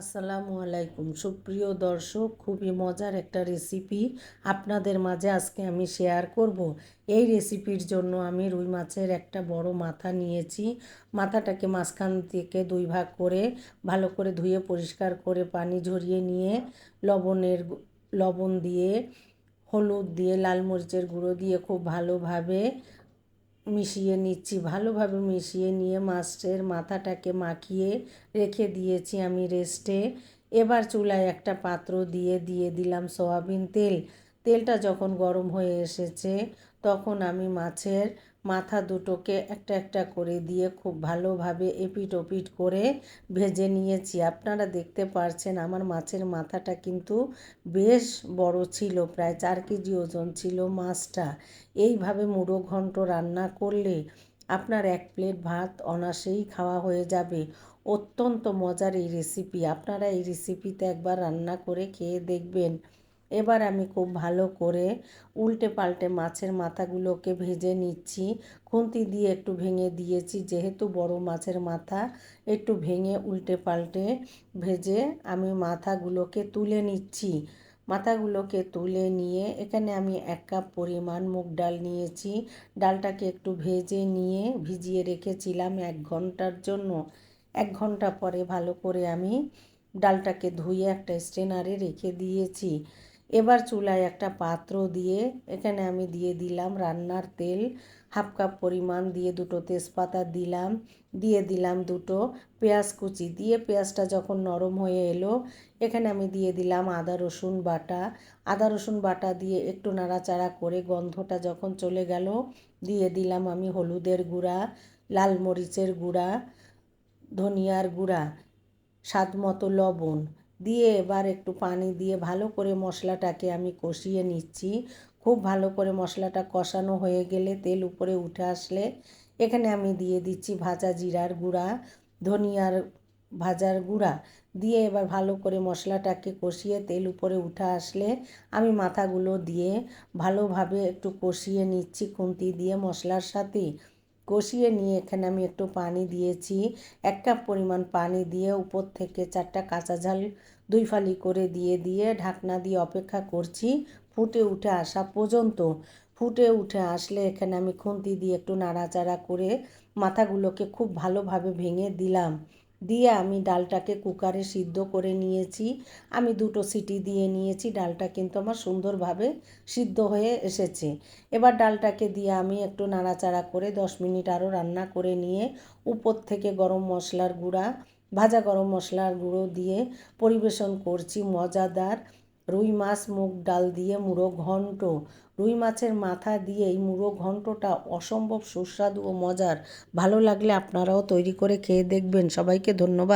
আসসালামু আলাইকুম। সুপ্রিয় দর্শক, খুবই মজার একটা রেসিপি আপনাদের মাঝে আজকে আমি শেয়ার করব। এই রেসিপির জন্য আমি রুই মাছের একটা বড় মাথা নিয়েছি। মাথাটাকে মাঝখান থেকে দুই ভাগ করে ভালো করে ধুয়ে পরিষ্কার করে পানি ঝরিয়ে নিয়ে লবণের লবণ দিয়ে, হলুদ দিয়ে, লাল মরিচের গুঁড়ো দিয়ে খুব ভালোভাবে মিশিয়ে নিচ্ছি। ভালোভাবে মিশিয়ে নিয়ে মাছের মাথাটাকে মাখিয়ে রেখে দিয়েছি আমি রেস্টে। এবার চুলায় একটা পাত্র দিয়ে দিয়ে দিলাম সয়াবিন তেল। তেলটা যখন গরম হয়ে এসেছে, তখন আমি মাছের মাথা দুটোকে একটা একটা করে দিয়ে খুব ভালোভাবে এপিট ওপিট করে ভেজে নিয়েছি। আপনারা দেখতে পারছেন আমার মাছের মাথাটা কিন্তু বেশ বড় ছিল, প্রায় চার কেজি ওজন ছিল মাছটা। এইভাবে মুড়ো ঘন্ট রান্না করলে আপনার এক প্লেট ভাত অনাসেই খাওয়া হয়ে যাবে। অত্যন্ত মজার এই রেসিপি আপনারা এই রেসিপিতে একবার রান্না করে খেয়ে দেখবেন। এবার আমি খুব ভালো করে উল্টে পাল্টে মাছের মাথাগুলোকে ভেজে নিচ্ছি। খুন্তি দিয়ে একটু ভেঙে দিয়েছি, যেহেতু বড় মাছের মাথা, একটু ভেঙে উল্টে পাল্টে ভেজে আমি মাথাগুলোকে তুলে নিচ্ছি। মাথাগুলোকে তুলে নিয়ে এখানে আমি এক কাপ পরিমাণ মুগ ডাল নিয়েছি। ডালটাকে একটু ভেজে নিয়ে ভিজিয়ে রেখেছিলাম এক ঘণ্টার জন্য। এক ঘণ্টা পরে ভালো করে আমি ডালটাকে ধুয়ে একটা স্ট্রেনারে রেখে দিয়েছি। এবার চুলায় একটা পাত্র দিয়ে এখানে আমি দিয়ে দিলাম রান্নার তেল। হাফ কাপ পরিমাণ দিয়ে দুটো তেজপাতা দিলাম, দিয়ে দিলাম দুটো পেঁয়াজ কুচি। দিয়ে পেঁয়াজটা যখন নরম হয়ে এলো, এখানে আমি দিয়ে দিলাম আদা, রসুন বাটা। আদা, রসুন বাটা দিয়ে একটু নাড়াচাড়া করে গন্ধটা যখন চলে গেল, দিয়ে দিলাম আমি হলুদের গুঁড়া, লাল মরিচের গুঁড়া, ধনিয়ার গুঁড়া স্বাদ মতো লবণ। দিয়ে এবার একটু পানি দিয়ে ভালো করে মশলাটাকে আমি কষিয়ে নিচ্ছি। খুব ভালো করে মশলাটা কষানো হয়ে গেলে তেল উপরে উঠে আসলে এখানে আমি দিয়ে দিচ্ছি ভাজা জিরার গুঁড়া, ধনিয়ার ভাজার গুঁড়া। দিয়ে এবার ভালো করে মশলাটাকে কষিয়ে তেল উপরে উঠে আসলে আমি মাথাগুলো দিয়ে ভালোভাবে একটু কষিয়ে নিচ্ছি খুন্তি দিয়ে মশলার সাথে। কষিয়ে নিয়ে এখানে আমি একটু পানি দিয়েছি। এক কাপ পরিমাণ পানি দিয়ে উপর থেকে চারটা কাঁচা ঝাল দুই ফালি করে দিয়ে দিয়ে ঢাকনা দিয়ে অপেক্ষা করছি ফুটে উঠে আসা পর্যন্ত। ফুটে উঠে আসলে এখানে আমি খুন্তি দিয়ে একটু নাড়াচাড়া করে মাথাগুলোকে খুব ভালোভাবে ভেঙে দিলাম। দিয়ে আমি ডালটাকে কুকারে সিদ্ধ করে নিয়েছি। আমি দুটো সিটি দিয়ে নিয়েছি, ডালটা কিন্তু আমার সুন্দরভাবে সিদ্ধ হয়ে এসেছে। এবার ডালটাকে দিয়ে আমি একটু নাড়াচাড়া করে দশ মিনিট আরও রান্না করে নিয়ে উপর থেকে গরম মশলার গুঁড়া, ভাজা গরম মশলার গুঁড়ো দিয়ে পরিবেশন করছি মজাদার রুই মাছ মুগ, ডাল দিয়ে মুড়ো ঘন্ট। রুই মাছের মাথা দিয়ে এই মুড়ো ঘন্টটা অসম্ভব সুস্বাদু ও মজার। ভালো লাগলে আপনারাও তৈরি করে খেয়ে দেখবেন। সবাইকে ধন্যবাদ।